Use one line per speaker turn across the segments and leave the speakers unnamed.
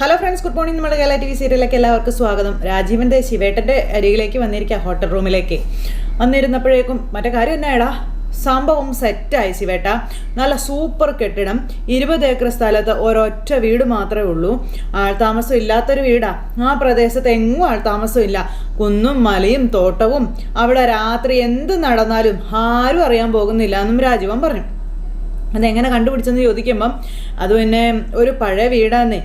Hello friends good morning നമ്മുടെ Kerala T V സീരിയലിലേക്ക് എല്ലാവർക്കും സ്വാഗതം. രാജീവന്റെ ശിവേട്ടന്റെ അരികിലേക്ക് വന്നിരിക്കുക ഹോട്ടൽ റൂമിലേക്ക് വന്നിരുന്നപ്പോഴേക്കും മറ്റേ കാര്യം എന്നായടാ? സംഭവം സെറ്റായി ശിവേട്ട. നല്ല സൂപ്പർ കെട്ടിടം. ഇരുപത് ഏക്കർ സ്ഥലത്ത് ഒരൊറ്റ വീട് മാത്രമേ ഉള്ളൂ. ആൾതാമസം ഇല്ലാത്തൊരു വീടാ. ആ പ്രദേശത്ത് എങ്ങും ആൾതാമസം ഇല്ല. കുന്നും മലയും തോട്ടവും. അവിടെ രാത്രി എന്ത് നടന്നാലും ആരും അറിയാൻ പോകുന്നില്ല എന്നും രാജീവൻ പറഞ്ഞു. അതെങ്ങനെ കണ്ടുപിടിച്ചെന്ന് ചോദിക്കുമ്പം അത് പിന്നെ ഒരു പഴയ വീടാന്നേ.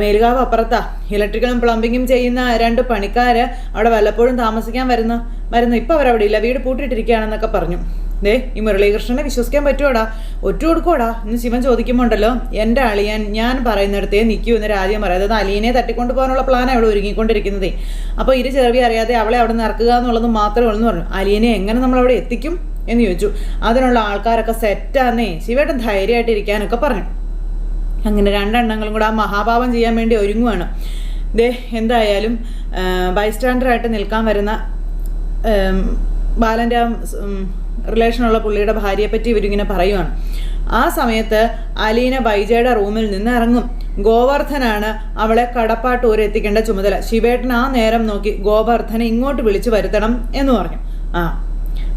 മേലുകാവ് അപ്പുറത്താ. ഇലക്ട്രിക്കലും പ്ലംബിങ്ങും ചെയ്യുന്ന രണ്ട് പണിക്കാർ അവിടെ വല്ലപ്പോഴും താമസിക്കാൻ വരുന്ന വരുന്നു ഇപ്പം അവരവിടെ ഇല്ല വീട് പൂട്ടിയിട്ടിരിക്കുകയാണെന്നൊക്കെ പറഞ്ഞു. ദേ ഈ മുരളീകൃഷ്ണനെ വിശ്വസിക്കാൻ പറ്റുമോടാ ഒറ്റ കൊടുക്കോടാ എന്ന് ശിവൻ ചോദിക്കുമ്പോണ്ടല്ലോ എന്റെ അളിയൻ ഞാൻ പറയുന്നിടത്തേ നിൽക്കൂ എന്ന് രാജ്യം പറയാം. അതായത് അലീനെ തട്ടിക്കൊണ്ട് പോകാനുള്ള പ്ലാൻ അവിടെ ഒരുങ്ങിക്കൊണ്ടിരിക്കുന്നതേ. അപ്പോൾ ഇരു ചെറിയ അറിയാതെ അവളെ അവിടെ നിന്ന് ഇറക്കുക എന്നുള്ളത് മാത്രമേ ഉള്ളൂ എന്ന് പറഞ്ഞു. അലീനെ എങ്ങനെ നമ്മളവിടെ എത്തിക്കും? എന്ന് ചോദിച്ചു. അതിനുള്ള ആൾക്കാരൊക്കെ സെറ്റാന്നേ ശിവേട്ടൻ ധൈര്യമായിട്ട് ഇരിക്കാനൊക്കെ പറഞ്ഞു. അങ്ങനെ രണ്ടെണ്ണങ്ങളും കൂടെ ആ മഹാഭാവം ചെയ്യാൻ വേണ്ടി ഒരുങ്ങുവാണ്. ദേ എന്തായാലും ബൈസ്റ്റാൻഡറായിട്ട് നിൽക്കാൻ വരുന്ന ബാലന്റെ റിലേഷനുള്ള പുള്ളിയുടെ ഭാര്യയെപ്പറ്റി ഇവരിങ്ങനെ പറയുവാണ്. ആ സമയത്ത് അലീന ബൈജയുടെ റൂമിൽ നിന്ന് ഇറങ്ങും. ഗോവർദ്ധനാണ് അവളെ കടപ്പാട്ടൂർ എത്തിക്കേണ്ട ചുമതല. ശിവേട്ടൻ ആ നേരം നോക്കി ഗോവർദ്ധനെ ഇങ്ങോട്ട് വിളിച്ചു വരുത്തണം എന്ന് പറഞ്ഞു. ആ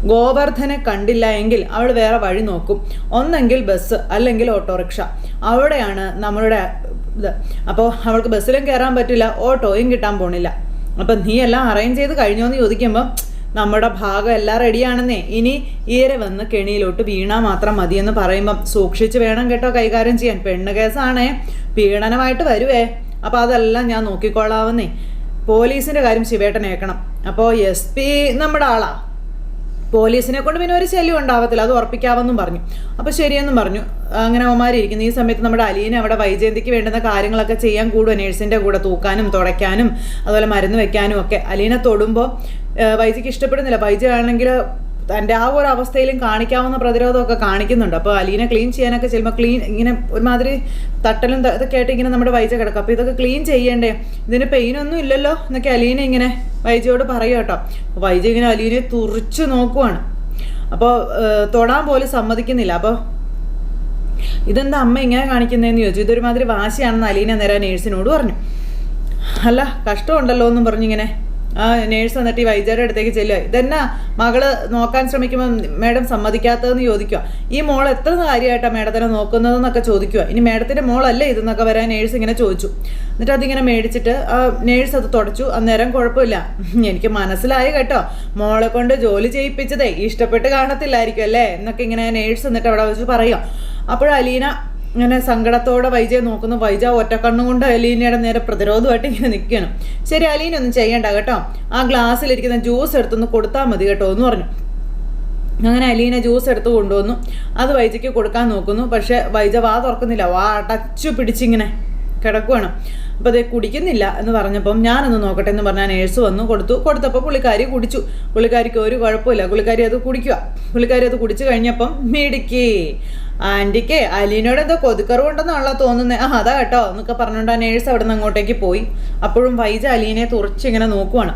ഗോവർദ്ധനെ കണ്ടില്ല എങ്കിൽ അവൾ വേറെ വഴി നോക്കും. ഒന്നെങ്കിൽ ബസ് അല്ലെങ്കിൽ ഓട്ടോറിക്ഷ അവിടെയാണ് നമ്മളുടെ ഇത്. അപ്പോൾ അവൾക്ക് ബസ്സിലും കയറാൻ പറ്റില്ല ഓട്ടോയും കിട്ടാൻ പോണില്ല. അപ്പം നീ എല്ലാം അറേഞ്ച് ചെയ്ത് കഴിഞ്ഞോ എന്ന് ചോദിക്കുമ്പോൾ നമ്മുടെ ഭാഗം എല്ലാം റെഡിയാണെന്നേ ഇനി ഈരെ വന്ന് കെണിയിലോട്ട് വീണാൽ മാത്രം മതിയെന്ന് പറയുമ്പം സൂക്ഷിച്ച് വേണം കേട്ടോ കൈകാര്യം ചെയ്യാൻ. പെണ്ണ് കേസാണേ. പീഡനമായിട്ട് വരുവേ. അപ്പോൾ അതെല്ലാം ഞാൻ നോക്കിക്കോളാവുന്നേ. പോലീസിന്റെ കാര്യം ശിവേട്ടനേക്കണം അപ്പോൾ എസ് പി നമ്മുടെ ആളാ. പോലീസിനെ കൊണ്ട് പിന്നെ ഒരു ശല്യം ഉണ്ടാവത്തില്ല. അത് ഉറപ്പിക്കാമെന്നും പറഞ്ഞു. അപ്പോൾ ശരിയെന്നും പറഞ്ഞു. അങ്ങനെ അവന്മാരിയ്ക്കുന്നു ഈ സമയത്ത് നമ്മുടെ അലീന അവിടെ വൈജയന്തിക്ക് വേണ്ടുന്ന കാര്യങ്ങളൊക്കെ ചെയ്യാൻ കൂടുക നേഴ്സിന്റെ കൂടെ തൂക്കാനും തുടയ്ക്കാനും അതുപോലെ മരുന്ന് വെക്കാനും ഒക്കെ. അലീന തൊടുമ്പോൾ വൈജിക്ക് ഇഷ്ടപ്പെടുന്നില്ല. വൈജി ആണെങ്കിൽ തന്റെ ആ ഒരു അവസ്ഥയിലും കാണിക്കാവുന്ന പ്രതിരോധമൊക്കെ കാണിക്കുന്നുണ്ട്. അപ്പോൾ അലീനെ ക്ലീൻ ചെയ്യാനൊക്കെ ചെല്ലുമ്പോൾ ക്ലീൻ ഇങ്ങനെ ഒരുമാതിരി തട്ടലും ഇതൊക്കെ ആയിട്ട് ഇങ്ങനെ നമ്മുടെ വൈജ കിടക്കും. അപ്പോൾ ഇതൊക്കെ ക്ലീൻ ചെയ്യണ്ടേ? ഇതിന് പെയിനൊന്നും ഇല്ലല്ലോ എന്നൊക്കെ അലീന ഇങ്ങനെ വൈജയോട് പറയും കേട്ടോ. അപ്പോൾ വൈജ ഇങ്ങനെ അലീനെ തുറിച്ച് നോക്കുവാണ്. അപ്പോൾ തൊടാൻ പോലും സമ്മതിക്കുന്നില്ല. അപ്പോൾ ഇതെന്താ അമ്മ ഇങ്ങനെ കാണിക്കുന്നതെന്ന് ചോദിച്ചു. ഇതൊരുമാതിരി വാശിയാണെന്ന് അലീന നേരെ നേഴ്സിനോട് പറഞ്ഞു. അല്ല കഷ്ടമുണ്ടല്ലോ എന്നും പറഞ്ഞിങ്ങനെ ആ നേഴ്സ് വന്നിട്ട് ഈ വൈദ്യരുടെ അടുത്തേക്ക് ചെല്ലുക ഇതെന്നാ മകൾ നോക്കാൻ ശ്രമിക്കുമ്പോൾ മാഡം സമ്മതിക്കാത്തതെന്ന് ചോദിക്കുക ഈ മോൾ എത്ര കാര്യമായിട്ടാണ് മാഡത്തിനെ നോക്കുന്നതെന്നൊക്കെ ചോദിക്കുക ഇനി മാഡത്തിന്റെ മോളല്ലേ ഇതെന്നൊക്കെ വരാൻ നേഴ്സ് ഇങ്ങനെ ചോദിച്ചു. എന്നിട്ട് അതിങ്ങനെ മേടിച്ചിട്ട് ആ നേഴ്സ് അത് തുടച്ചു. അന്നേരം കുഴപ്പമില്ല. എനിക്ക് മനസ്സിലായി കേട്ടോ. മോളെ കൊണ്ട് ജോലി ചെയ്യിപ്പിച്ചതേ. ഇഷ്ടപ്പെട്ട് കാണത്തില്ലായിരിക്കും അല്ലേ? എന്നൊക്കെ ഇങ്ങനെ നേഴ്സ് എന്നിട്ട് അവിടെ വെച്ച് പറയാം അപ്പോഴ അലീന ഇങ്ങനെ സങ്കടത്തോടെ വൈജയെ നോക്കുന്നു. വൈജ ഒറ്റക്കണ്ണും കൊണ്ട് അലീനയുടെ നേരെ പ്രതിരോധമായിട്ട് ഇങ്ങനെ നിൽക്കുകയാണ്. ശരി അലീന ഒന്നും ചെയ്യണ്ട കേട്ടോ. ആ ഗ്ലാസ്സിലിരിക്കുന്ന ജ്യൂസ് എടുത്തൊന്ന് കൊടുത്താൽ മതി കേട്ടോ എന്ന് പറഞ്ഞു. അങ്ങനെ അലീന ജ്യൂസ് എടുത്ത് കൊണ്ടുവന്നു. അത് വൈജയ്ക്ക് കൊടുക്കാൻ നോക്കുന്നു. പക്ഷേ വൈജ വാ തുറക്കുന്നില്ല. വാ ടച്ച് പിടിച്ചിങ്ങനെ. കിടക്കുവാണ്. അപ്പോൾ അതെ കുടിക്കുന്നില്ല എന്ന് പറഞ്ഞപ്പം ഞാനൊന്ന് നോക്കട്ടെ എന്ന് പറഞ്ഞാൽ നേഴ്സ് വന്നു കൊടുത്തു. കൊടുത്തപ്പോൾ പുള്ളിക്കാരി കുടിച്ചു. പുള്ളിക്കാരിക്ക് ഒരു കുഴപ്പമില്ല. പുള്ളിക്കാരി അത് കുടിക്കുക പുള്ളിക്കാരി അത് കുടിച്ചു കഴിഞ്ഞപ്പം മിടുക്കി. ആന്റിക്ക് അലീനോട് എന്തോ കൊതുക്കറിവുണ്ടെന്നാണല്ലോ തോന്നുന്നത് ആ അതാ കേട്ടോ എന്നൊക്കെ പറഞ്ഞുകൊണ്ട് ആ നേഴ്സ് അവിടെ നിന്ന് അങ്ങോട്ടേക്ക് പോയി. അപ്പോഴും വൈജ അലീനെ തുറച്ചിങ്ങനെ നോക്കുവാണ്.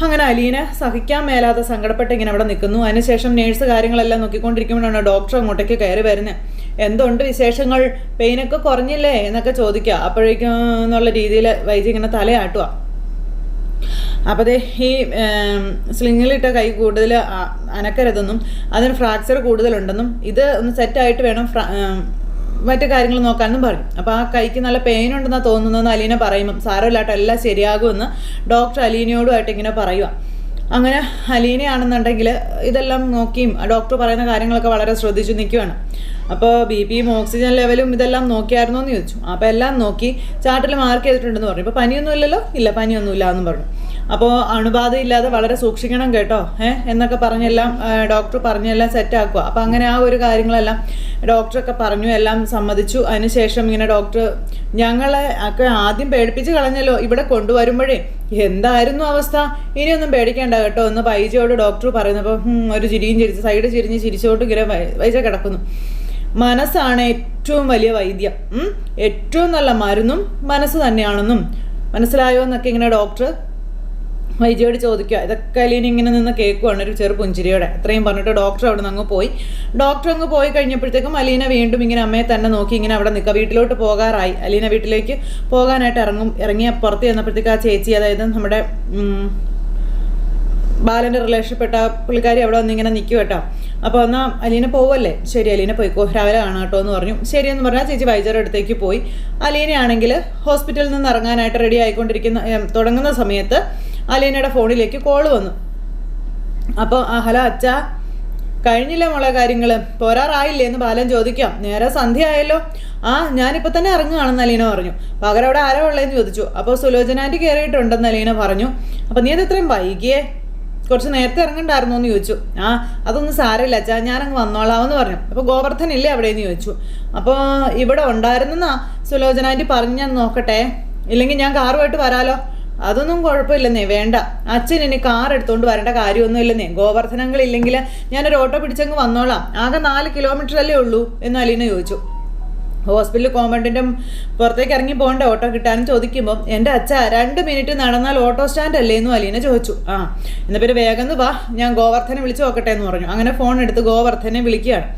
അങ്ങനെ അലീന സഹിക്കാൻ മേലാതെ സങ്കടപ്പെട്ട് ഇങ്ങനെ അവിടെ നിൽക്കുന്നു. അതിനുശേഷം നേഴ്സ് കാര്യങ്ങളെല്ലാം നോക്കിക്കൊണ്ടിരിക്കുമ്പോഴാണ് ഡോക്ടർ അങ്ങോട്ടേക്ക് കയറി വരുന്നത്. എന്തുണ്ട് വിശേഷങ്ങൾ? പെയിനൊക്കെ കുറഞ്ഞില്ലേ? എന്നൊക്കെ ചോദിക്കുക. അപ്പോഴേക്കും എന്നുള്ള രീതിയിൽ വൈദ്യ ഇങ്ങനെ തലയാട്ടുക. അപ്പോൾ ഈ സ്ലിങ്ങിലിട്ട കൈ കൂടുതൽ അനക്കരുതെന്നും അതിന് ഫ്രാക്ചർ കൂടുതലുണ്ടെന്നും ഇത് ഒന്ന് സെറ്റായിട്ട് വേണം മറ്റു കാര്യങ്ങൾ നോക്കാമെന്നും പറഞ്ഞു. അപ്പോൾ ആ കൈക്ക് നല്ല പെയിൻ ഉണ്ടെന്നാണ് തോന്നുന്നതെന്ന് അലീന പറയുമ്പം സാരമില്ലാട്ടോ എല്ലാം ശരിയാകുമെന്ന് ഡോക്ടർ അലീനയോടുമായിട്ട് ഇങ്ങനെ പറയുക അങ്ങനെ അലീനയാണെന്നുണ്ടെങ്കിൽ ഇതെല്ലാം നോക്കിയും ഡോക്ടർ പറയുന്ന കാര്യങ്ങളൊക്കെ വളരെ ശ്രദ്ധിച്ചു നിൽക്കുകയാണ് അപ്പോൾ ബി പിയും ഓക്സിജൻ ലെവലും ഇതെല്ലാം നോക്കിയായിരുന്നോ എന്ന് ചോദിച്ചു. അപ്പോൾ എല്ലാം നോക്കി ചാർട്ടിൽ മാർക്ക് ചെയ്തിട്ടുണ്ടെന്ന് പറഞ്ഞു. ഇപ്പോൾ പനിയൊന്നും ഇല്ലല്ലോ? ഇല്ല പനിയൊന്നുമില്ല എന്ന് പറഞ്ഞു. അപ്പോൾ അണുബാധയില്ലാതെ വളരെ സൂക്ഷിക്കണം കേട്ടോ ഏഹ് എന്നൊക്കെ പറഞ്ഞെല്ലാം ഡോക്ടർ പറഞ്ഞെല്ലാം സെറ്റാക്കുക അപ്പോൾ അങ്ങനെ ആ ഒരു കാര്യങ്ങളെല്ലാം ഡോക്ടറൊക്കെ പറഞ്ഞു എല്ലാം സമ്മതിച്ചു. അതിനുശേഷം ഇങ്ങനെ ഡോക്ടർ ഞങ്ങളെ ഒക്കെ ആദ്യം പേടിപ്പിച്ച് കളഞ്ഞല്ലോ ഇവിടെ കൊണ്ടുവരുമ്പോഴേ. എന്തായിരുന്നു അവസ്ഥ? ഇനിയൊന്നും പേടിക്കേണ്ട കേട്ടോ എന്ന് പൈജയോട് ഡോക്ടർ പറയുന്നപ്പോൾ "ഹും, ഒരു ചിരിയും ചിരിച്ച് സൈഡ് ചിരിഞ്ഞ് ചിരിച്ചോട്ട് ഇങ്ങനെ പൈസ കിടക്കുന്നു. മനസ്സാണ് ഏറ്റവും വലിയ വൈദ്യം? ഏറ്റവും നല്ല മരുന്നും മനസ്സ് തന്നെയാണെന്നും മനസ്സിലായോ എന്നൊക്കെ ഇങ്ങനെ ഡോക്ടർ വൈജിയോട് ചോദിക്കുക ഇതൊക്കെ അലീന ഇങ്ങനെ നിന്ന് കേൾക്കുവാണ് ഒരു ചെറു പുഞ്ചിരിയോടെ? അത്രയും പറഞ്ഞിട്ട് ഡോക്ടർ അവിടെ നിന്ന് അങ്ങ് പോയി. ഡോക്ടർ അങ്ങ് പോയി കഴിഞ്ഞപ്പോഴത്തേക്കും അലീന വീണ്ടും ഇങ്ങനെ അമ്മയെ തന്നെ നോക്കി ഇങ്ങനെ അവിടെ നിൽക്കുക. വീട്ടിലോട്ട് പോകാറായി. അലീന വീട്ടിലേക്ക് പോകാനായിട്ട് ഇറങ്ങും ഇറങ്ങിയ പുറത്ത് ചെന്നപ്പോഴത്തേക്ക് ആ ചേച്ചി അതായത് നമ്മുടെ ബാലന്റെ റിലേഷൻപ്പെട്ട പുള്ളിക്കാരി അവിടെ വന്ന് ഇങ്ങനെ നിൽക്കും കേട്ടോ. അപ്പോൾ എന്നാൽ അലീന പോവല്ലേ? ശരി അലീന പോയിക്കോ. രാവിലെ കാണാം കേട്ടോ എന്ന് പറഞ്ഞു. ശരിയെന്ന് പറഞ്ഞാൽ ചേച്ചി വൈദ്യരുടെ അടുത്തേക്ക് പോയി. അലീനയാണെങ്കിൽ ഹോസ്പിറ്റലിൽ നിന്ന് ഇറങ്ങാനായിട്ട് റെഡി ആയിക്കൊണ്ടിരിക്കുന്ന തുടങ്ങുന്ന സമയത്ത് അലീനയുടെ ഫോണിലേക്ക് കോൾ വന്നു. അപ്പോൾ ഹലോ അച്ഛ കഴിഞ്ഞില്ല മോളെ കാര്യങ്ങൾ പോരാറായില്ലേ എന്ന് ബാലൻ ചോദിക്കാം. നേരെ സന്ധ്യ ആയല്ലോ ആ ഞാനിപ്പോൾ തന്നെ ഇറങ്ങുകയാണെന്ന് അലീന പറഞ്ഞു. പകരം അവിടെ ആരോ ഉള്ളതെന്ന് ചോദിച്ചു. അപ്പോൾ സുലോചനാന്റെ കയറിയിട്ടുണ്ടെന്ന് അലീന പറഞ്ഞു. അപ്പോൾ നീ അത് ഇത്രയും വൈകിയേ? കുറച്ച് നേരത്തെ ഇറങ്ങണ്ടായിരുന്നു? എന്ന് ചോദിച്ചു. ആ അതൊന്നും സാരമില്ല അച്ഛാ ഞാനങ്ങ് വന്നോളാമെന്ന് പറഞ്ഞു. അപ്പോൾ ഗോവർദ്ധൻ ഇല്ലേ അവിടെ എന്ന് ചോദിച്ചു. അപ്പോൾ ഇവിടെ ഉണ്ടായിരുന്നെന്നാ സുലോചനാന്റെ പറഞ്ഞു ഞാൻ നോക്കട്ടെ. ഇല്ലെങ്കിൽ ഞാൻ കാറുമായിട്ട് വരാലോ? അതൊന്നും കുഴപ്പമില്ലെന്നേ വേണ്ട. അച്ഛൻ ഇനി കാർ എടുത്തുകൊണ്ട് വരേണ്ട കാര്യമൊന്നും ഇല്ലെന്നേ ഗോവർദ്ധനങ്ങൾ ഇല്ലെങ്കിൽ ഞാനൊരു ഓട്ടോ പിടിച്ചങ്ങ് വന്നോളാം. ആകെ നാല് കിലോമീറ്റർ അല്ലേ ഉള്ളൂ എന്ന് അലീന ചോദിച്ചു. ഹോസ്പിറ്റൽ കോമ്പൗണ്ടിന്റെ പുറത്തേക്ക് ഇറങ്ങി പോകേണ്ട ഓട്ടോ കിട്ടാനും ചോദിക്കുമ്പോൾ എന്റെ അച്ഛ രണ്ട് മിനിറ്റ് നടന്നാൽ ഓട്ടോ സ്റ്റാൻഡ് അല്ലേ എന്നും അലീന ചോദിച്ചു. ആ എന്നാൽ പിന്നെ വേഗം വാ. ഞാൻ ഗോവർദ്ധനെ വിളിച്ച് നോക്കട്ടെ എന്ന് പറഞ്ഞു. അങ്ങനെ ഫോൺ എടുത്ത് ഗോവർദ്ധനെ വിളിക്കുകയാണ്.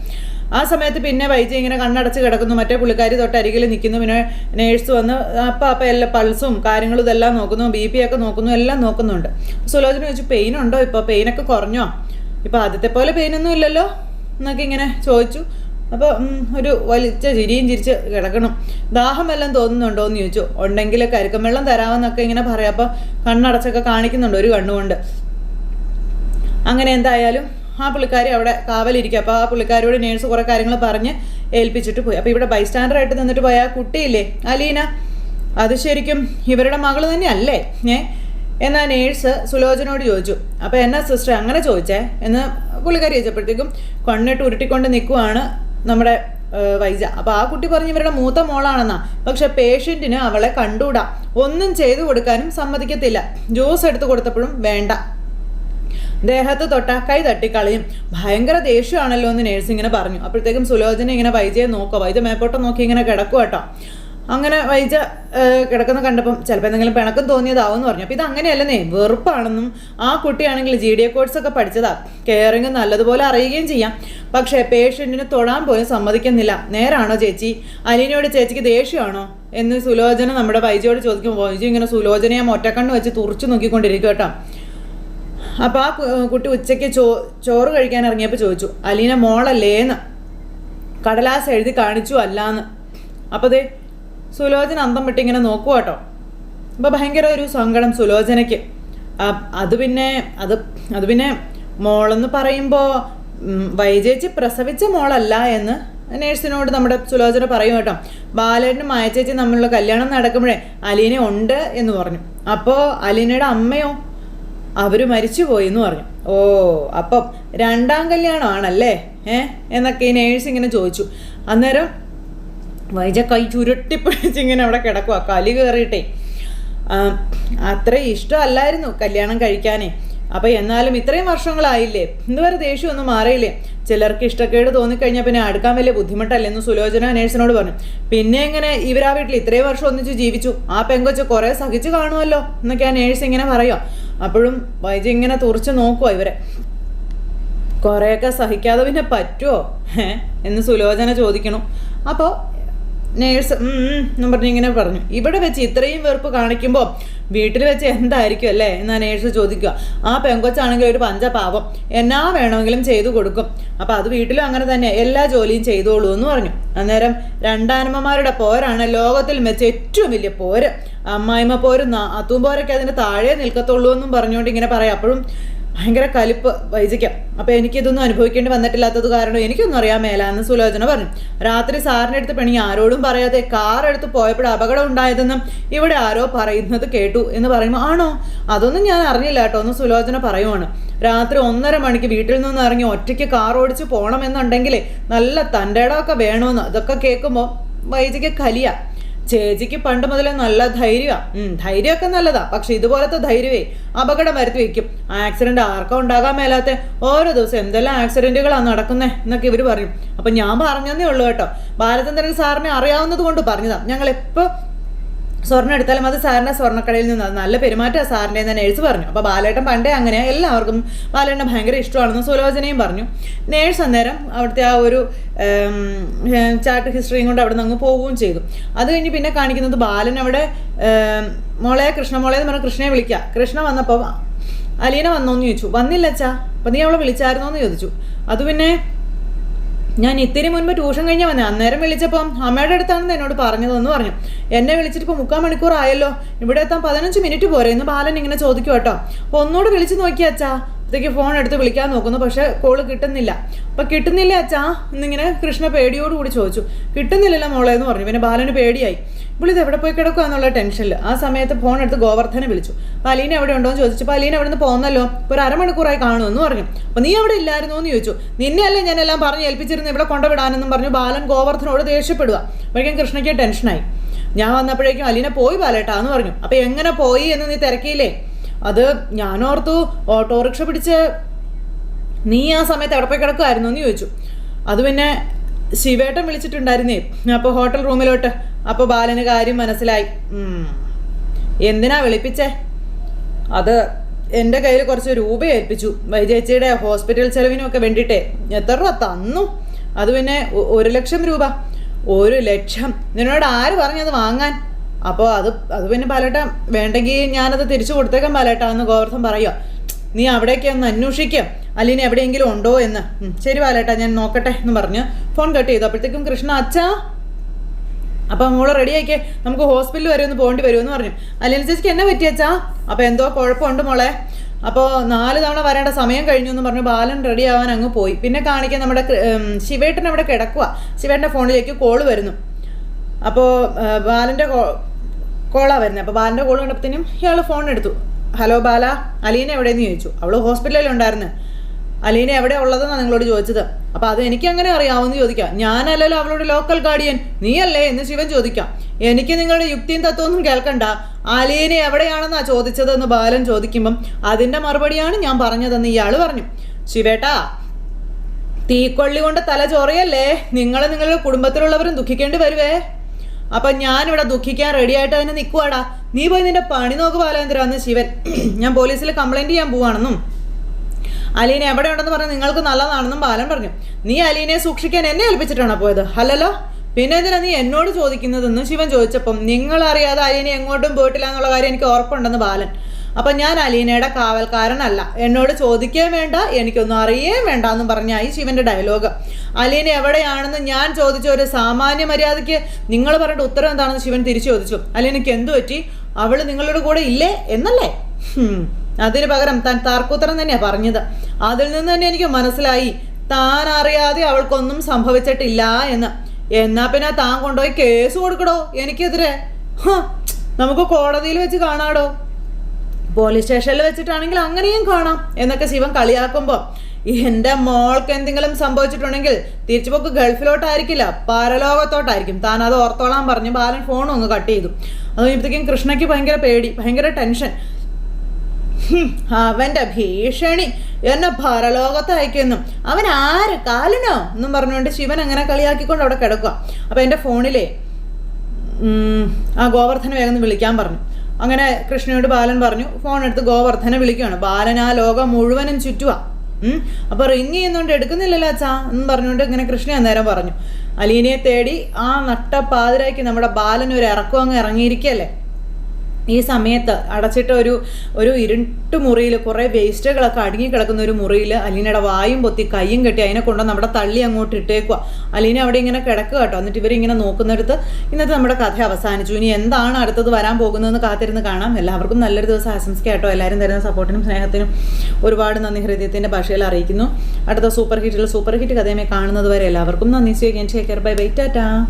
ആ സമയത്ത് പിന്നെ വൈജി ഇങ്ങനെ കണ്ണടച്ച് കിടക്കുന്നു. മറ്റേ പുള്ളിക്കാരി തൊട്ട് അരികിൽ നിൽക്കുന്നു. പിന്നെ നേഴ്സ് വന്ന് അപ്പം അപ്പം എല്ലാ പൾസും കാര്യങ്ങളും ഇതെല്ലാം നോക്കുന്നു. ബി പി ഒക്കെ നോക്കുന്നു. എല്ലാം നോക്കുന്നുണ്ട്. സുലോചന ചോദിച്ചു പെയിൻ ഉണ്ടോ ഇപ്പോൾ പെയിനൊക്കെ കുറഞ്ഞോ? ഇപ്പോൾ ആദ്യത്തെ പോലെ പെയിനൊന്നും ഇല്ലല്ലോ? എന്നൊക്കെ ഇങ്ങനെ ചോദിച്ചു. അപ്പോൾ ഒരു വലിച്ച ചിരിയും ചിരിച്ച് കിടക്കണം. ദാഹം എല്ലാം തോന്നുന്നുണ്ടോ? എന്ന് ചോദിച്ചു. ഉണ്ടെങ്കിൽ കരുക്കം വെള്ളം തരാമെന്നൊക്കെ ഇങ്ങനെ പറയാം. അപ്പോൾ കണ്ണടച്ചൊക്കെ കാണിക്കുന്നുണ്ട് ഒരു കണ്ണുകൊണ്ട്. അങ്ങനെ എന്തായാലും ആ പുള്ളിക്കാരി അവിടെ കാവലിരിക്കുക അപ്പോൾ ആ പുള്ളിക്കാരിയോട് നേഴ്സ് കുറേ കാര്യങ്ങൾ പറഞ്ഞ് ഏൽപ്പിച്ചിട്ട് പോയി. അപ്പോൾ ഇവിടെ ബൈസ്റ്റാൻഡറായിട്ട് നിന്നിട്ട് പോയ ആ കുട്ടിയില്ലേ? അലീന അത് ശരിക്കും ഇവരുടെ മകൾ തന്നെയല്ലേ? ഏ? എന്നാ നേഴ്സ് സുലോചനോട് ചോദിച്ചു. അപ്പോൾ എന്നാ സിസ്റ്റർ അങ്ങനെ ചോദിച്ചേ? എന്ന് പുള്ളിക്കാരി ചോദിച്ചപ്പോഴത്തേക്കും കണ്ണിട്ട് ഉരുട്ടിക്കൊണ്ട് നിൽക്കുവാണ് നമ്മുടെ വൈജ. അപ്പോൾ ആ കുട്ടി പറഞ്ഞ് ഇവരുടെ മൂത്ത മോളാണെന്നാ. പക്ഷെ പേഷ്യന്റിന് അവളെ കണ്ടുകൂടാ. ഒന്നും ചെയ്തു കൊടുക്കാനും സമ്മതിക്കത്തില്ല. ജ്യൂസ് എടുത്ത് കൊടുത്തപ്പോഴും വേണ്ട. ദേഹത്ത് തൊട്ട കൈ തട്ടിക്കളയും. ഭയങ്കര ദേഷ്യമാണല്ലോ എന്ന് നേഴ്സ് ഇങ്ങനെ പറഞ്ഞു. അപ്പോഴത്തേക്കും സുലോചന ഇങ്ങനെ വൈജയെ നോക്കുക. വൈജ മേപ്പോട്ട് നോക്കി ഇങ്ങനെ കിടക്കുക കേട്ടോ അങ്ങനെ വൈജ കിടക്കുന്ന കണ്ടപ്പം ചിലപ്പോൾ എന്തെങ്കിലും പിണക്കം തോന്നിയതാവും എന്ന് പറഞ്ഞു. അപ്പോൾ ഇത് അങ്ങനെയല്ലെന്നേ വെറുപ്പാണെന്നും ആ കുട്ടിയാണെങ്കിൽ ജി ഡി എ കോഴ്സൊക്കെ പഠിച്ചതാ. കെയറിങ് നല്ലതുപോലെ അറിയുകയും ചെയ്യാം. പക്ഷേ പേഷ്യന്റിന് തൊടാൻ പോലും സമ്മതിക്കുന്നില്ല. നേരാണോ ചേച്ചി? അലീനയോട് ചേച്ചിക്ക് ദേഷ്യമാണോ? എന്ന് സുലോചന നമ്മുടെ വൈജയോട് ചോദിക്കുമ്പോൾ വൈജു ഇങ്ങനെ സുലോചനയെ ഒറ്റക്കണ്ണ് വെച്ച് തുറച്ചു നോക്കിക്കൊണ്ടിരിക്കും കേട്ടോ അപ്പോൾ ആ കുട്ടി ഉച്ചയ്ക്ക് ചോ ചോറ് കഴിക്കാൻ ഇറങ്ങിയപ്പോൾ ചോദിച്ചു അലീന മോളല്ലേന്ന്? കടലാസ് എഴുതി കാണിച്ചു അല്ലാന്ന്. അപ്പോൾ ദേ സുലോചന അന്തം വിട്ട് ഇങ്ങനെ നോക്കുക കേട്ടോ അപ്പോൾ ഭയങ്കര ഒരു സങ്കടം സുലോചനയ്ക്ക്. അത് പിന്നെ അത് അത് പിന്നെ മോളെന്ന് പറയുമ്പോൾ വൈജേച്ചി പ്രസവിച്ച മോളല്ല എന്ന് നേഴ്സിനോട് നമ്മുടെ സുലോചന പറയും കേട്ടോ. ബാലേട്ടനും മായച്ചേച്ചി തമ്മിലുള്ള കല്യാണം നടക്കുമ്പോഴേ അലീന ഉണ്ട് എന്ന് പറഞ്ഞു. അപ്പോൾ അലീനയുടെ അമ്മയോ അവർ മരിച്ചുപോയി എന്ന് പറഞ്ഞു. ഓ അപ്പം രണ്ടാം കല്യാണമാണല്ലേ? ഏ? എന്നൊക്കെ ഈ നേഴ്സ് ഇങ്ങനെ ചോദിച്ചു. അന്നേരം വൈജ കൈ ചുരുട്ടിപ്പിടിച്ച് ഇങ്ങനെ അവിടെ കിടക്കുക കലി കയറിയിട്ടേ അത്ര ഇഷ്ടമല്ലായിരുന്നു കല്യാണം കഴിക്കാനേ. അപ്പം എന്നാലും ഇത്രയും വർഷങ്ങളായില്ലേ? ഇതുവരെ ദേഷ്യമൊന്നും മാറിയില്ലേ? ചിലർക്ക് ഇഷ്ടക്കേട് തോന്നിക്കഴിഞ്ഞാൽ പിന്നെ അടുക്കാൻ വലിയ ബുദ്ധിമുട്ടല്ലേ എന്ന് സുലോചന നേഴ്സിനോട് പറഞ്ഞു. പിന്നെ എങ്ങനെ ഇവരാ വീട്ടിൽ ഇത്രയും വർഷം ഒന്നിച്ച് ജീവിച്ചു? ആ പെങ്കൊച്ച് കുറേ സഹിച്ചു കാണുമല്ലോ എന്നൊക്കെ ആ നേഴ്സ് ഇങ്ങനെ പറയുക അപ്പോഴും വൈദ്യ ഇങ്ങനെ തുറച്ച് നോക്കുക ഇവരെ. കുറേയൊക്കെ സഹിക്കാതെ പിന്നെ പറ്റുമോ എന്ന് സുലോചന ചോദിക്കണം. അപ്പോൾ നേഴ്സ് എന്നും പറഞ്ഞ് ഇങ്ങനെ പറഞ്ഞു. ഇവിടെ വെച്ച് ഇത്രയും വെറുപ്പ് കാണിക്കുമ്പോൾ വീട്ടിൽ വെച്ച് എന്തായിരിക്കും അല്ലേ? എന്നാ നേഴ്സ് ചോദിക്കുക. ആ പെങ്കൊച്ചാണെങ്കിൽ ഒരു പഞ്ചപാവം. എന്നാ വേണമെങ്കിലും ചെയ്തു കൊടുക്കും. അപ്പോൾ അത് വീട്ടിലും അങ്ങനെ തന്നെ. എല്ലാ ജോലിയും ചെയ്തോളൂ എന്ന് പറഞ്ഞു. അന്നേരം രണ്ടാനമ്മമാരുടെ പോരാണ് ലോകത്തിൽ വെച്ച് ഏറ്റവും വലിയ പോര്. അമ്മായിമ്മ പോരും അത്തും പോരൊക്കെ അതിന് താഴെ നിൽക്കത്തുള്ളൂ എന്നും പറഞ്ഞുകൊണ്ട് ഇങ്ങനെ പറയാം. അപ്പോഴും ഭയങ്കര കലിപ്പ് വൈജിക്കാം അപ്പോൾ എനിക്കിതൊന്നും അനുഭവിക്കേണ്ടി വന്നിട്ടില്ലാത്തത് കാരണം എനിക്കൊന്നും അറിയാൻ മേലാന്ന് സുലോചന പറഞ്ഞു. രാത്രി സാറിന്റെ അടുത്ത് പെണി ആരോടും പറയാതെ കാർ എടുത്ത് പോയപ്പോൾ അപകടം ഉണ്ടായതെന്നും ഇവിടെ ആരോ പറയുന്നത് കേട്ടു എന്ന് പറയുമ്പോൾ ആണോ? അതൊന്നും ഞാൻ അറിഞ്ഞില്ല കേട്ടോ എന്ന് സുലോചന പറയുവാണ്. രാത്രി ഒന്നര മണിക്ക് വീട്ടിൽ നിന്ന് ഇറങ്ങി ഒറ്റയ്ക്ക് കാർ ഓടിച്ച് പോകണമെന്നുണ്ടെങ്കിലേ നല്ല തന്റെ ഇടമൊക്കെ വേണമെന്ന് അതൊക്കെ കേൾക്കുമ്പോൾ വൈജിക്ക് കലിയ. ചേച്ചിക്ക് പണ്ട് മുതലേ നല്ല ധൈര്യമാണ് ധൈര്യമൊക്കെ നല്ലതാ. പക്ഷെ ഇതുപോലത്തെ ധൈര്യമേ അപകടം വരുത്തി വെക്കും ആക്സിഡന്റ് ആർക്കും ഉണ്ടാകാൻ മേലാത്ത? ഓരോ ദിവസം എന്തെല്ലാം ആക്സിഡന്റുകളാണ് നടക്കുന്നത് എന്നൊക്കെ ഇവർ പറയും. അപ്പം ഞാൻ പറഞ്ഞതേ ഉള്ളൂ കേട്ടോ. ബാലചന്ദ്രൻ സാറിനെ അറിയാവുന്നത് കൊണ്ട് പറഞ്ഞതാ. ഞങ്ങൾ എപ്പോൾ സ്വർണം എടുത്താലും അത് സാറിന്റെ സ്വർണക്കടയിൽ നിന്ന് നല്ല പെരുമാറ്റമാണ് സാറിന്റെ എന്ന് നേഴ്സ് പറഞ്ഞു. അപ്പോൾ ബാലേട്ടൻ പണ്ടേ അങ്ങനെ എല്ലാവർക്കും ബാലേട്ടൻ ഭയങ്കര ഇഷ്ടമാണെന്ന് സുലോചനയും പറഞ്ഞു. നേഴ്സ് അന്നേരം അവിടുത്തെ ആ ഒരു ചാറ്റ് ഹിസ്റ്ററിയും കൊണ്ട് അവിടെ നിന്ന് അങ്ങ് പോവുകയും ചെയ്തു. അത് കഴിഞ്ഞ് പിന്നെ കാണിക്കുന്നത് ബാലൻ അവിടെ മോളെ കൃഷ്ണ മോളെ എന്ന് പറഞ്ഞാൽ കൃഷ്ണയെ വിളിക്കുക. കൃഷ്ണ വന്നപ്പോൾ അലീന വന്നോന്ന് ചോദിച്ചു. വന്നില്ല അച്ഛാ അപ്പം നീ അവളെ വിളിച്ചായിരുന്നോ എന്ന് ചോദിച്ചു. അത് പിന്നെ ഞാൻ ഇത്തിരി മുൻപ് ട്യൂഷൻ കഴിഞ്ഞാൽ വന്നേ. അന്നേരം വിളിച്ചപ്പം അമ്മയുടെ അടുത്താണെന്ന് എന്നോട് പറഞ്ഞതെന്ന് പറഞ്ഞു. എന്നെ വിളിച്ചിട്ട് ഇപ്പോൾ മുക്കാൽ മണിക്കൂർ ആയല്ലോ. ഇവിടെ എത്താൻ പതിനഞ്ച് മിനിറ്റ് പോരെ. എന്ന് ബാലൻ ഇങ്ങനെ ചോദിക്കും കേട്ടോ. അപ്പോൾ ഒന്നുകൂടെ വിളിച്ച് നോക്കിയാ അച്ഛാ. അപ്പോഴത്തേക്ക് ഫോൺ എടുത്ത് വിളിക്കാൻ നോക്കുന്നു. പക്ഷേ കോൾ കിട്ടുന്നില്ല. അപ്പം കിട്ടുന്നില്ല അച്ഛാ? എന്നിങ്ങനെ കൃഷ്ണ പേടിയോടുകൂടി ചോദിച്ചു. കിട്ടുന്നില്ലല്ലോ മോളെ എന്ന് പറഞ്ഞു. പിന്നെ ബാലന് പേടിയായി. ഇത് എവിടെ പോയി കിടക്കുക എന്നുള്ള ടെൻഷനിൽ. ആ സമയത്ത് ഫോൺ എടുത്ത് ഗോവർദ്ധനെ വിളിച്ചു. അപ്പോൾ അലീന എവിടെ ഉണ്ടോ എന്ന് ചോദിച്ചപ്പോൾ അലീന അവിടെ നിന്ന് പോന്നല്ലോ ഒരു അരമണിക്കൂറായി കാണുമെന്ന് പറഞ്ഞു. അപ്പോൾ നീ അവിടെ ഇല്ലായിരുന്നു? എന്ന് ചോദിച്ചു. നിന്നെയല്ലേ ഞാൻ എല്ലാം പറഞ്ഞ് ഏൽപ്പിച്ചിരുന്നു? ഇവിടെ കൊണ്ടുവിടാനെന്നും പറഞ്ഞു ബാലൻ ഗോവർദ്ധനോട് ദേഷ്യപ്പെടുക അപ്പോഴേക്കും കൃഷ്ണയ്ക്ക് ടെൻഷനായി. ഞാൻ വന്നപ്പോഴേക്കും അലീന പോയി ബാലേട്ടാ എന്ന് പറഞ്ഞു. അപ്പോൾ എങ്ങനെ പോയി എന്ന് നീ തിരക്കിയില്ലേ? അത് ഞാനോർത്തു ഓട്ടോറിക്ഷ പിടിച്ച് നീ ആ സമയത്ത് എവിടെ പോയി കിടക്കുമായിരുന്നു എന്ന് ചോദിച്ചു. അത് പിന്നെ ശിവേട്ടൻ വിളിച്ചിട്ടുണ്ടായിരുന്നേ. അപ്പോൾ ഹോട്ടൽ റൂമിലോട്ട് അപ്പോൾ ബാലന് കാര്യം മനസ്സിലായി. എന്തിനാ വിളിപ്പിച്ചേ? അത് എന്റെ കയ്യിൽ കുറച്ച് രൂപ ഏൽപ്പിച്ചു. വൈചേച്ചിയുടെ ഹോസ്പിറ്റൽ ചെലവിനൊക്കെ വേണ്ടിയിട്ടേ. എത്ര രൂപ തന്നു? അത് പിന്നെ ഒരു ലക്ഷം രൂപ. ഒരു ലക്ഷം. നിന്നോട് ആര് പറഞ്ഞു അത് വാങ്ങാൻ? അപ്പോൾ അത് അത് പിന്നെ പലട്ട വേണ്ടെങ്കിൽ ഞാനത് തിരിച്ചു കൊടുത്തേക്കാം ബാലേട്ട എന്ന് പറയുക നീ അവിടേക്ക് ഒന്ന് അന്വേഷിക്കാം. അലീന എവിടെയെങ്കിലും ഉണ്ടോ എന്ന്. ശരി വാലേട്ടാ ഞാൻ നോക്കട്ടെ എന്ന് പറഞ്ഞ് ഫോൺ കട്ട് ചെയ്തു. അപ്പോഴത്തേക്കും കൃഷ്ണ അച്ഛാ! അപ്പം മോൾ റെഡി ആയിക്കേ നമുക്ക് ഹോസ്പിറ്റലിൽ വരെ ഒന്ന് പോകേണ്ടി വരുമെന്ന് പറഞ്ഞു. അലീന ചേച്ചിക്ക് എന്നെ പറ്റിയച്ചാ അപ്പോൾ എന്തോ കുഴപ്പമുണ്ട് മോളെ. അപ്പോൾ നാല് തവണ വരേണ്ട സമയം കഴിഞ്ഞു എന്ന് പറഞ്ഞു ബാലൻ റെഡി ആവാൻ അങ്ങ് പോയി. പിന്നെ കാണിക്കാൻ നമ്മുടെ ശിവേട്ടൻ അവിടെ കിടക്കുക ശിവേട്ടന്റെ ഫോണിലേക്ക് കോൾ വരുന്നു. അപ്പോൾ ബാലന്റെ കോളാണ് വരുന്നത് അപ്പോൾ ബാലന്റെ കോൾ കണ്ടപ്പോഴത്തേനും ഇയാൾ ഫോൺ എടുത്തു. ഹലോ ബാല അലീന എവിടെയെന്ന് ചോദിച്ചു. അവൾ ഹോസ്പിറ്റലിൽ ഉണ്ടായിരുന്നു. അലീന എവിടെ ഉള്ളതെന്നാണ് നിങ്ങളോട് ചോദിച്ചത്? അപ്പോൾ അത് എനിക്ക് അങ്ങനെ അറിയാമെന്ന് ചോദിക്കാം. ഞാനല്ലല്ലോ അവളുടെ ലോക്കൽ ഗാർഡിയൻ നീയല്ലേ എന്ന് ശിവൻ ചോദിക്കാം. എനിക്ക് നിങ്ങളുടെ യുക്തിയും തത്വമൊന്നും കേൾക്കണ്ട. അലീന എവിടെയാണെന്നാ ചോദിച്ചതെന്ന് ബാലൻ ചോദിക്കുമ്പം അതിന്റെ മറുപടിയാണ് ഞാൻ പറഞ്ഞതെന്ന് ഇയാൾ പറഞ്ഞു. ശിവേട്ടാ തീക്കൊള്ളി കൊണ്ട് തല ചൊറയല്ലേ? നിങ്ങളെ നിങ്ങളുടെ കുടുംബത്തിലുള്ളവരും ദുഃഖിക്കേണ്ടി വരുവേ? അപ്പൊ ഞാനിവിടെ ദുഃഖിക്കാൻ റെഡിയായിട്ട് തന്നെ നിൽക്കുവാടാ നീ പോയി നിന്റെ പണി നോക്ക് ബാലേന്ദ്ര എന്ന് ശിവൻ. ഞാൻ പോലീസിൽ കംപ്ലൈന്റ് ചെയ്യാൻ പോവാണെന്നും. അലീന എവിടെ ഉണ്ടെന്ന് പറഞ്ഞ് നിങ്ങൾക്ക് നല്ലതാണെന്നും ബാലൻ പറഞ്ഞു. നീ അലീനയെ സൂക്ഷിക്കാൻ എന്നെ ഏൽപ്പിച്ചിട്ടാണോ പോയത്? അല്ലല്ലോ പിന്നെ എന്തിനാ നീ എന്നോട് ചോദിക്കുന്നതെന്ന് ശിവൻ ചോദിച്ചപ്പം നിങ്ങൾ അറിയാതെ അലീന എങ്ങോട്ടും പോയിട്ടില്ല എന്നുള്ള കാര്യം എനിക്ക് ഉറപ്പുണ്ടെന്ന് ബാലൻ. അപ്പം ഞാൻ അലീനയുടെ കാവൽക്കാരനല്ല. എന്നോട് ചോദിക്കുകയും വേണ്ട എനിക്കൊന്നും അറിയുകയും വേണ്ട എന്നും പറഞ്ഞായി ശിവന്റെ ഡയലോഗ് അലീന എവിടെയാണെന്ന് ഞാൻ ചോദിച്ച ഒരു സാമാന്യ മര്യാദയ്ക്ക് നിങ്ങൾ പറഞ്ഞ ഉത്തരം എന്താണെന്ന് ശിവൻ തിരിച്ചു ചോദിച്ചു. അലീനയ്ക്ക് എന്തു പറ്റി? അവൾ നിങ്ങളുടെ കൂടെ ഇല്ലേ എന്നല്ലേ. അതിന് പകരം താൻ താർക്കൂത്രം തന്നെയാ പറഞ്ഞത്. അതിൽ നിന്ന് തന്നെ എനിക്ക് മനസ്സിലായി താൻ അറിയാതെ അവൾക്കൊന്നും സംഭവിച്ചിട്ടില്ല എന്ന്. എന്നാ പിന്നെ താൻ കൊണ്ടുപോയി കേസ് കൊടുക്കടോ എനിക്കെതിരെ? നമുക്ക് കോടതിയിൽ വെച്ച് കാണാടോ? പോലീസ് സ്റ്റേഷനിൽ വെച്ചിട്ടാണെങ്കിൽ അങ്ങനെയും കാണാം എന്നൊക്കെ ശിവൻ കളിയാക്കുമ്പോൾ എന്റെ മോൾക്ക് എന്തെങ്കിലും സംഭവിച്ചിട്ടുണ്ടെങ്കിൽ തിരിച്ചുപോക്ക് ഗൾഫിലോട്ടായിരിക്കില്ല പരലോകത്തോട്ടായിരിക്കും. താൻ അത് ഓർത്തോളാൻ പറഞ്ഞു ബാലൻ ഫോൺ ഒന്ന് കട്ട് ചെയ്തു. അത് കഴിഞ്ഞപ്പോഴത്തേക്കും കൃഷ്ണയ്ക്ക് ഭയങ്കര പേടി ഭയങ്കര ടെൻഷൻ അവന്റെ ഭീഷണി എന്നെ ഭരലോകത്ത് അയക്കുന്നു. അവൻ ആര്? കാലിനോ? എന്നും പറഞ്ഞുകൊണ്ട് ശിവൻ അങ്ങനെ കളിയാക്കിക്കൊണ്ട് അവിടെ കിടക്കുക അപ്പൊ എന്റെ ഫോണിലെ ആ ഗോവർദ്ധനെ വേഗം വിളിക്കാൻ പറഞ്ഞു. അങ്ങനെ കൃഷ്ണയോട് ബാലൻ പറഞ്ഞു ഫോൺ എടുത്ത് ഗോവർദ്ധനെ വിളിക്കുകയാണ്. ബാലൻ ആ ലോകം മുഴുവനും ചുറ്റുക ഉം. അപ്പൊ റിങ് ചെയ്യുന്നോണ്ട് എടുക്കുന്നില്ലല്ലോ അച്ഛാ എന്ന് പറഞ്ഞുകൊണ്ട് ഇങ്ങനെ കൃഷ്ണ അന്നേരം പറഞ്ഞു. അലീനയെ തേടി ആ നട്ട നട്ടപ്പാതിരാക്കി നമ്മുടെ ബാലൻ ഒരു ഇറക്കം അങ്ങ് ഇറങ്ങിയിരിക്കുകയല്ലേ? ഈ സമയത്ത് അടച്ചിട്ട ഒരു ഒരു ഇരുട്ട് മുറിയിൽ കുറേ വേസ്റ്റുകളൊക്കെ അടുങ്ങി കിടക്കുന്ന ഒരു മുറിയിൽ അലീനയുടെ വായും പൊത്തി കൈയും കെട്ടി അതിനെ കൊണ്ട് നമ്മുടെ തള്ളി അങ്ങോട്ട് ഇട്ടേക്കുക അലീന അവിടെ ഇങ്ങനെ കിടക്കുക കേട്ടോ. എന്നിട്ട് ഇവരിങ്ങനെ നോക്കുന്നിടത്ത് ഇന്നത്തെ നമ്മുടെ കഥ അവസാനിച്ചു. ഇനി എന്താണ് അടുത്തത് വരാൻ പോകുന്നതെന്ന് കാത്തിരുന്ന് കാണാം. എല്ലാവർക്കും നല്ലൊരു ദിവസം ആശംസിക്കാം കേട്ടോ. എല്ലാവരും തരുന്ന സപ്പോർട്ടിനും സ്നേഹത്തിനും ഒരുപാട് നന്ദി. ഹൃദയത്തിന്റെ ഭാഷയിൽ അറിയിക്കുന്നു. അടുത്ത സൂപ്പർ ഹിറ്റിൽ സൂപ്പർ ഹിറ്റ് കഥയുമായി കാണുന്നത് വരെ എല്ലാവർക്കും നന്ദി. സ്വീകരിക്കാൻ ശേഖർ ബൈ ബൈ ടാറ്റാ.